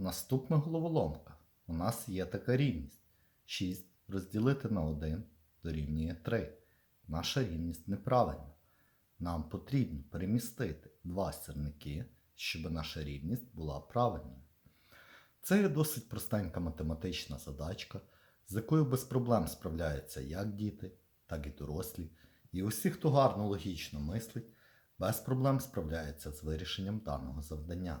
Наступна головоломка. У нас є така рівність. 6 розділити на 1 дорівнює 3. Наша рівність неправильна. Нам потрібно перемістити два сірники, щоб наша рівність була правильною. Це є досить простенька математична задачка, з якою без проблем справляються як діти, так і дорослі. І усі, хто гарно логічно мислить, без проблем справляються з вирішенням даного завдання.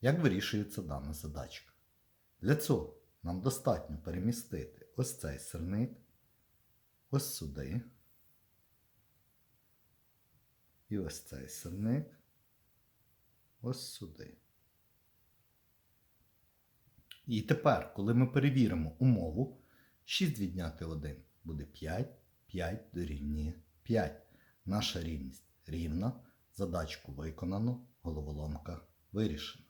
Як вирішується дана задачка? Для цього нам достатньо перемістити ось цей сирник, ось сюди. І ось цей сирник, ось сюди. І тепер, коли ми перевіримо умову, 6 відняти 1 буде 5, 5 дорівнює 5. Наша рівність рівна, задачку виконано, головоломка вирішена.